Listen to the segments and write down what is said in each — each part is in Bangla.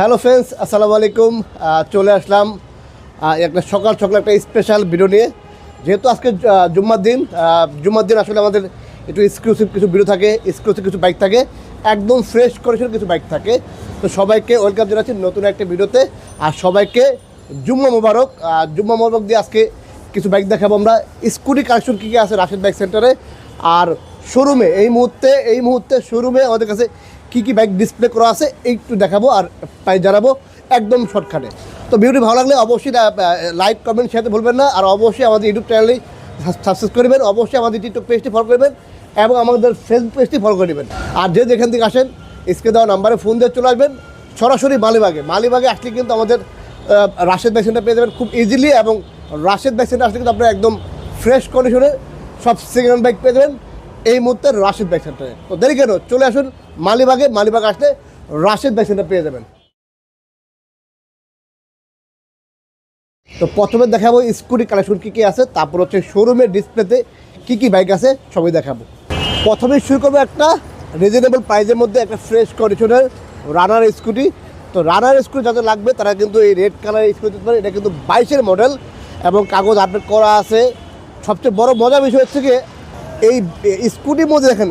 হ্যালো ফ্রেন্ডস আসসালামু আলাইকুম চলে আসলাম একটা সকাল সকাল একটা স্পেশাল ভিডিও নিয়ে। যেহেতু আজকে জুম্মার দিন জুম্মার দিন আসলে আমাদের একটু এক্সক্লুসিভ কিছু ভিডিও থাকে এক্সক্লুসিভ কিছু বাইক থাকে, একদম ফ্রেশ কন্ডিশন কিছু বাইক থাকে। তো সবাইকে ওয়েলকাম জানাচ্ছি নতুন একটা ভিডিওতে আর সবাইকে জুম্মা মোবারক জুম্মা মোবারক দিয়ে আজকে কিছু বাইক দেখাবো আমরা। স্কুটি কালেকশন কী কী আছে রাশেদ বাইক সেন্টারে আর শোরুমে এই মুহূর্তে এই মুহূর্তে শোরুমে আমাদের কাছে কী কী বাইক ডিসপ্লে করা আছে একটু দেখাবো আর প্রাইস জানাব একদম শর্টকাটে তো ভিডিওটি ভালো লাগলে অবশ্যই লাইক কমেন্ট শেয়ারতে ভুলবেন না। আর অবশ্যই আমাদের ইউটিউব চ্যানেলে সাবস্ক্রাইব করবেন অবশ্যই আমাদের টিকটক পেজটি ফলো করবেন এবং আমাদের ফেসবুক পেজটি ফলো করে নেবেন। আর যে যেখান থেকে আসেন, স্ক্রিনে দেওয়া নাম্বারে ফোন দিয়ে চলে আসবেন। সরাসরি মালিবাগে। মালিবাগে আসলে কিন্তু আমাদের রাশেদ বাইক সেন্টার পেয়ে যাবেন খুব ইজিলি এবং রাশেদ বাইক সেন্টার আসলে কিন্তু আপনারা একদম ফ্রেশ কন্ডিশনে সব সেকেন্ড বাইক পেয়ে যাবেন। এই মুহূর্তে রাশিদ বাইক সেন্টারে। তো দেরি কেন? চলে আসুন মালিবাগে, মালিবাগ আসলে রাশিদ বাইক সেন্টার পেয়ে যাবেন। তো প্রথমে দেখাবো স্কুটি কালেকশন কী কী আছে, তারপর হচ্ছে শোরুমের ডিসপ্লেতে কী কী বাইক আছে, সবই দেখাবো। প্রথমে শুরু করব একটা রিজনেবল প্রাইসের মধ্যে, একটা ফ্রেশ কন্ডিশনের রানার স্কুটি তো রানার স্কুটি যাদের লাগবে, তারা কিন্তু এই রেড কালার স্কুটি দিতে পারে। এটা কিন্তু বাইশের মডেল এবং কাগজ আপডেট করা আছে। সবচেয়ে বড় মজার বিষয় হচ্ছে কি এই স্কুটির মধ্যে দেখেন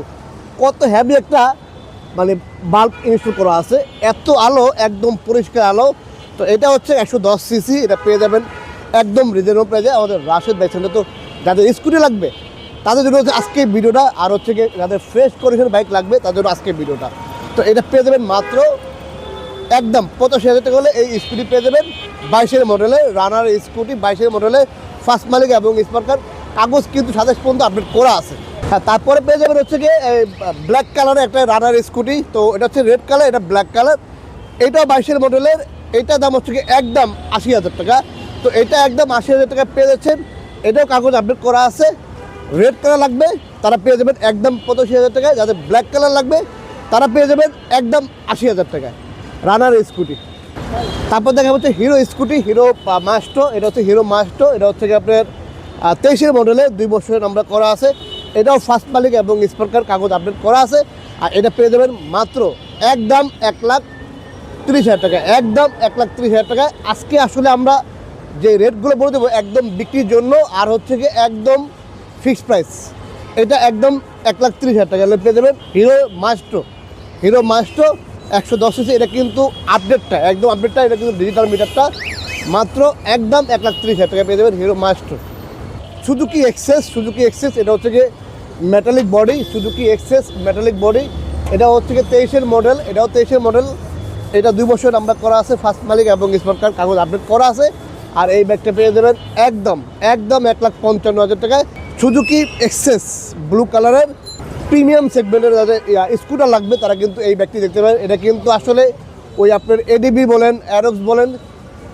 কত হ্যাভি একটা মানে বাল্ব ইনস্টল করা আছে। এত আলো, একদম পরিষ্কার আলো। তো এটা হচ্ছে একশো দশ সিসি এটা পেয়ে যাবেন একদম রিজনেবল প্রাইজে আমাদের রাশেদ বাইক তো যাদের স্কুটি লাগবে, তাদের জন্য হচ্ছে আজকে ভিডিওটা। আর হচ্ছে যাদের ফ্রেশ কন্ডিশন বাইক লাগবে, তাদের জন্য আজকে ভিডিওটা। তো এটা পেয়ে যাবেন মাত্র একদম পঁচাশি হাজার টাকা হলে এই স্কুটি পেয়ে যাবেন। বাইশের মডেলে রানার স্কুটি বাইশের মডেলে ফার্স্ট মালিক এবং স্পার্কার কাগজ কিন্তু সাতাশ পর্যন্ত আপডেট করা আছে। হ্যাঁ তারপরে পেয়ে যাবেন হচ্ছে গিয়ে ব্ল্যাক কালারের একটা রানার স্কুটি তো এটা হচ্ছে রেড কালার এটা ব্ল্যাক কালার এটাও বাইশের মডেলের এটা দাম হচ্ছে কি একদম আশি হাজার টাকা। তো এটা একদম আশি হাজার টাকা পেয়ে যাচ্ছেন। এটাও কাগজ আপডেট করা আছে। রেড কালার লাগবে, তারা পেয়ে যাবেন একদম পঁচাশি হাজার টাকায়। যাদের ব্ল্যাক কালার লাগবে, তারা পেয়ে যাবেন একদম আশি হাজার টাকায় রানার স্কুটি তারপর দেখা হচ্ছে হিরো স্কুটি হিরো মাস্টো এটা হচ্ছে হিরো মাস্টো এটা হচ্ছে কি আপনার তেইশের মডেলে দুই বছরের নাম্বার করা আছে। এটাও ফার্স্ট মালিক এবং স্পার্কার কাগজ আপডেট করা আছে। আর এটা পেয়ে যাবেন মাত্র একদম এক লাখ তিরিশ হাজার টাকা, একদম এক লাখ তিরিশ হাজার টাকা। আজকে আসলে আমরা যে রেটগুলো বলে দেবো একদম বিক্রির জন্য, আর হচ্ছে কি একদম ফিক্সড প্রাইস এটা একদম এক লাখ তিরিশ হাজার টাকা পেয়ে যাবেন হিরো মাস্টো হিরো মাস্টো একশো দশ সিসি এটা কিন্তু আপডেটটা একদম আপডেটটা এটা কিন্তু ডিজিটাল মিটারটা মাত্র একদম এক লাখ তিরিশ হাজার টাকা পেয়ে যাবেন Hero Maestro Suzuki Access Suzuki Access এটা হচ্ছে গিয়ে metallic body Suzuki Access metallic body এটা হচ্ছে গিয়ে তেইশের মডেল এটাও তেইশের মডেল এটা দুই বছর আমরা করা আছে ফার্স্ট মালিক এবং স্মার্ট কাগজ আপডেট করা আছে, আর এই ব্যাগটা পেয়ে যাবেন একদম একদম এক লাখ পঞ্চান্ন হাজার টাকায় সুজুকি এক্সেস ব্লু কালারের প্রিমিয়াম সেগমেন্টের যাদের স্কুটার লাগবে, তারা কিন্তু এই ব্যাগটি দেখতে পারেন এটা কিন্তু আসলে ওই আপনার এডিবি বলেন অ্যারক্স বলেন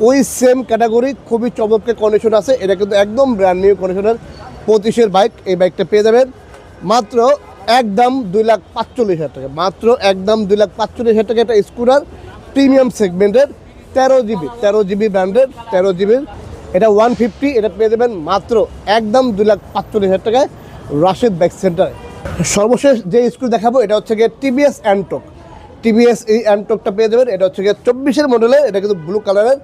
ওই সেম ক্যাটাগরি খুবই চমৎকার কন্ডিশন আছে। এটা কিন্তু একদম ব্র্যান্ড নিউ কন্ডিশনের পঁচিশের বাইক এই বাইকটা পেয়ে যাবেন। মাত্র একদম দুই লাখ পাঁচচল্লিশ হাজার টাকা। মাত্র একদম দুই লাখ পাঁচচল্লিশ হাজার টাকা। একটা স্কুটার প্রিমিয়াম সেগমেন্টের তেরো জিবি তেরো জিবি ব্র্যান্ডের তেরো জিবির এটা ওয়ান ফিফটি এটা পেয়ে যাবেন মাত্র একদম দুই লাখ পাঁচচল্লিশ হাজার টাকায় রাশেদ বাইক সেন্টারে সর্বশেষ যে স্কুল দেখাবো, এটা হচ্ছে গিয়ে টিভিএস অ্যান্টক টিভিএস এই অ্যান্টকটা পেয়ে যাবেন। এটা হচ্ছে গিয়ে চব্বিশের মডেলের এটা কিন্তু ব্লু কালারের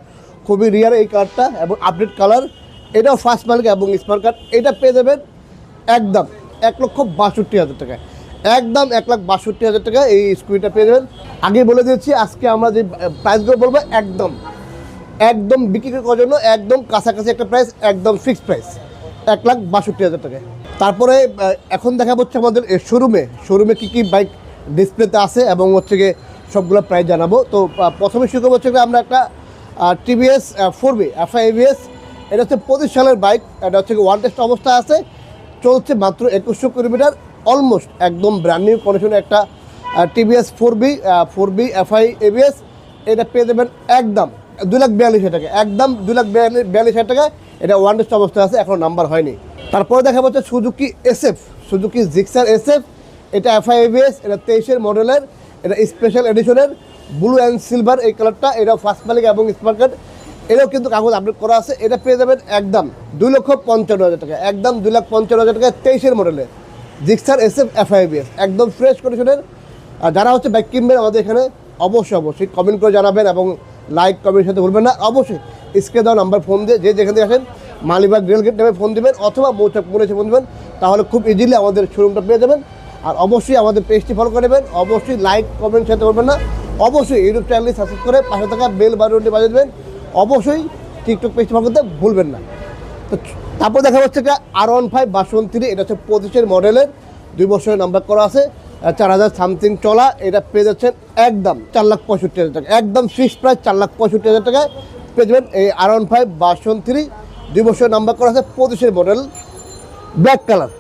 খুবই রিয়ার এই কার্ডটা এবং আপডেট কালার এটাও ফার্স্ট মালিক এবং স্মার্ট কার্ড এটা পেয়ে যাবেন একদম এক লক্ষ বাষট্টি হাজার টাকায়। একদম এক লাখ বাষট্টি হাজার টাকা এই স্কুটিটা পেয়ে যাবেন। আগে বলে দিয়েছি, আজকে আমরা যে প্রাইসগুলো বলব, একদম একদম বিক্রি করার জন্য একদম কাছাকাছি একটা প্রাইস একদম ফিক্সড প্রাইস এক লাখ বাষট্টি হাজার টাকায়। তারপরে এখন দেখা হচ্ছে আমাদের শোরুমে শোরুমে কী কী বাইক ডিসপ্লেতে আছে এবং হচ্ছে গিয়ে সবগুলো প্রাইস জানাব। তো প্রথমে শুরু করব হচ্ছে আমরা একটা টিভিএস ফোর বি এফআইভিএস এটা হচ্ছে পঁচিশ সালের বাইক, এটা হচ্ছে ওয়ান টেস্ট অবস্থা আছে, চলছে মাত্র একুশশো কিলোমিটার অলমোস্ট একদম ব্র্যান্ড নিউ কন্ডিশনে একটা TVS four B four B FI ABS এটা পেয়ে দেবেন একদম দুই লাখ বিয়াল্লিশ হাজার টাকা, একদম দুই লাখ বিয়াল্লিশ হাজার টাকা এটা ওয়ান টেস্ট অবস্থা আছে, এখন নাম্বার হয়নি। তারপরে দেখা যাচ্ছে Suzuki SF Suzuki Gixxer SF এটা এফআই এবিএস এটা তেইশের মডেলের এটা স্পেশাল এডিশনের ব্লু অ্যান্ড সিলভার এই কালারটা এটা ফার্স্ট মালিক এবং স্মার্ট এটাও কিন্তু কাগজ আপডেট করা আছে, এটা পেয়ে যাবেন একদম দুই লক্ষ পঞ্চান্ন হাজার টাকা, একদম দুই লাখ পঞ্চান্ন হাজার টাকা তেইশের মডেলের জিক্সার এস এফ এফআইবিএস একদম ফ্রেশ কন্ডিশনের আর যারা হচ্ছে বাইক কিনবেন আমাদের এখানে, অবশ্যই অবশ্যই কমেন্ট করে জানাবেন এবং লাইক কমেন্ট সাথে ভুলবেন না। অবশ্যই স্ক্রিনে দেওয়া নাম্বার ফোন দিয়ে যে যেখান থেকে আসেন মালিবাগ রেলগেট নেমে ফোন দেবেন অথবা মৌচাক মোড়ে এসে ফোন দিবেন, তাহলে খুব ইজিলি আমাদের শোরুমটা পেয়ে যাবেন। আর অবশ্যই আমাদের পেজটি ফলো করে নেবেন। অবশ্যই লাইক কমেন্ট সাথে করবেন না। অবশ্যই ইউটিউব চ্যানেলটি সাবস্ক্রাইব করে পাশে থাকা বেল বাটনটি বাজিয়ে দেবেন। অবশ্যই টিকটক পেজটি করতে ভুলবেন না। তো তারপর দেখা যাচ্ছে একটা আর ওয়ান ফাইভ বাসন্তী, এটা হচ্ছে পঁচিশের মডেলের। দুই বছরের নাম্বার করা আছে চার হাজার সামথিং চলা, এটা পেয়ে যাচ্ছেন একদম চার লাখ পঁয়ষট্টি হাজার টাকা একদম ফিক্স প্রাইস চার লাখ পঁয়ষট্টি হাজার টাকায় পেয়ে যাবেন এই আর ওয়ান ফাইভ বাসন্তী। দুই বছরের নাম্বার করা আছে পঁচিশের মডেল ব্ল্যাক কালার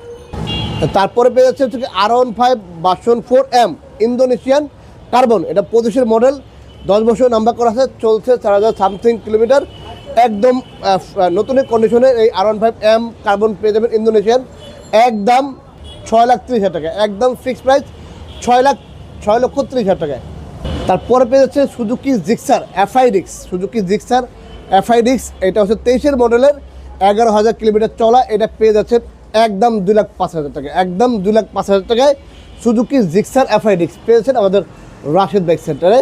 তারপরে পেয়ে যাচ্ছে হচ্ছে আর ওয়ান ফাইভ বাসন ফোর এম ইন্দোনেশিয়ান কার্বন, এটা পঁচিশের মডেল, দশ বছর নাম্বার করা আছে, চলছে চার হাজার সামথিং কিলোমিটার একদম নতুনের কন্ডিশনের এই R one five M carbon পেয়ে যাবেন ইন্দোনেশিয়ান একদম ছয় লাখ ত্রিশ হাজার টাকা একদম ফিক্সড প্রাইস ছয় লাখ, ছয় লক্ষ ত্রিশ হাজার টাকায়। তারপরে পেয়ে যাচ্ছে Suzuki Gixxer FI disc Suzuki Gixxer FI disc এটা হচ্ছে তেইশের মডেলের, এগারো হাজার কিলোমিটার চলা, এটা পেয়ে যাচ্ছে একদম দুই লাখ পাঁচ হাজার টাকা একদম দুই লাখ পাঁচ হাজার টাকায় সুজুকি জিক্সার এফআইডিক্স পেয়েছেন আমাদের রাশেদ বাইক সেন্টারে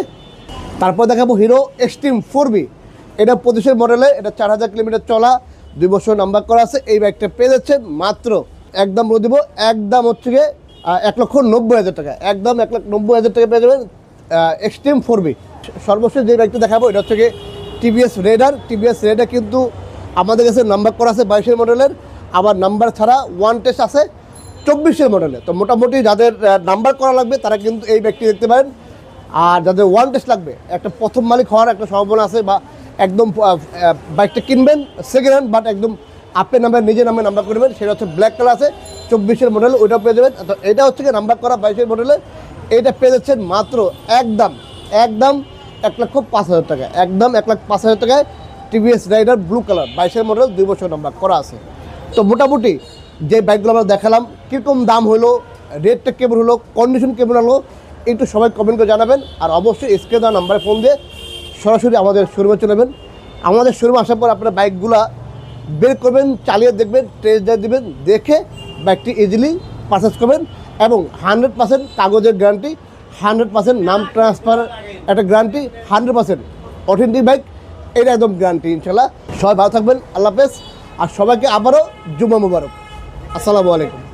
তারপর দেখাবো হিরো এক্সট্রিম ফোর বি এটা পঁচিশের মডেলে এটা চার হাজার কিলোমিটার চলা, দুই বছর নাম্বার করা আছে। এই বাইকটা পেয়ে যাচ্ছেন মাত্র একদম বলে একদম হচ্ছে গিয়ে এক লক্ষ নব্বই হাজার টাকা। একদম এক লাখ নব্বই হাজার টাকা পেয়ে যাবেন এক্সট্রিম ফোর বি সর্বশেষ যে বাইকটা দেখাবো, এটা হচ্ছে গিয়ে টিভিএস রেডার টিভিএস রেডার কিন্তু আমাদের কাছে নাম্বার করা আছে বাইশের মডেলের আবার নাম্বার ছাড়া ওয়ান টেস্ট আছে চব্বিশের মডেলে তো মোটামুটি যাদের নাম্বার করা লাগবে, তারা কিন্তু এই ব্যক্তি দেখতে পারেন। আর যাদের ওয়ান টেস্ট লাগবে, একটা প্রথম মালিক হওয়ার একটা সম্ভাবনা আছে বা একদম বাইকটা কিনবেন সেকেন্ড হ্যান্ড বাট একদম আপনার নামে নিজের নামে নাম্বার করবেন সেটা হচ্ছে ব্ল্যাক কালার আছে, চব্বিশের মডেল ওইটা পেয়ে যাবেন। তো এটা হচ্ছে কি নাম্বার করা বাইশের মডেলে এটা পেয়ে যাচ্ছেন মাত্র একদম একদম এক লক্ষ পাঁচ হাজার টাকা। একদম এক লাখ পাঁচ হাজার টাকায় টিভিএস রাইডার ব্লু কালার বাইশের মডেল দুই বছর নাম্বার করা আছে। তো মোটামুটি যে বাইকগুলো আমরা দেখালাম, কীরকম দাম হলো রেটটা কেমন হলো কন্ডিশন কেমন হলো একটু সবাই কমেন্ট করে জানাবেন, আর অবশ্যই স্ক্রিনে দেওয়া নাম্বারে ফোন দিয়ে সরাসরি আমাদের শোরুমে চলে যাবেন। আমাদের শোরুমে আসার পর আপনার বাইকগুলা বের করবেন, চালিয়ে দেখবেন টেস্ট ড্রাইভ দেবেন, দেখে বাইকটি ইজিলি পারচেস করবেন এবং হান্ড্রেড পার্সেন্ট কাগজের গ্যারান্টি হান্ড্রেড পার্সেন্ট নাম ট্রান্সফার একটা guarantee hundred percent authentic bike এটা একদম গ্যারান্টি ইনশাল্লাহ সবাই ভালো থাকবেন, আল্লাহ হাফেজ, আর সবাইকে আবারও জুমা মুবারক। আসসালামু আলাইকুম।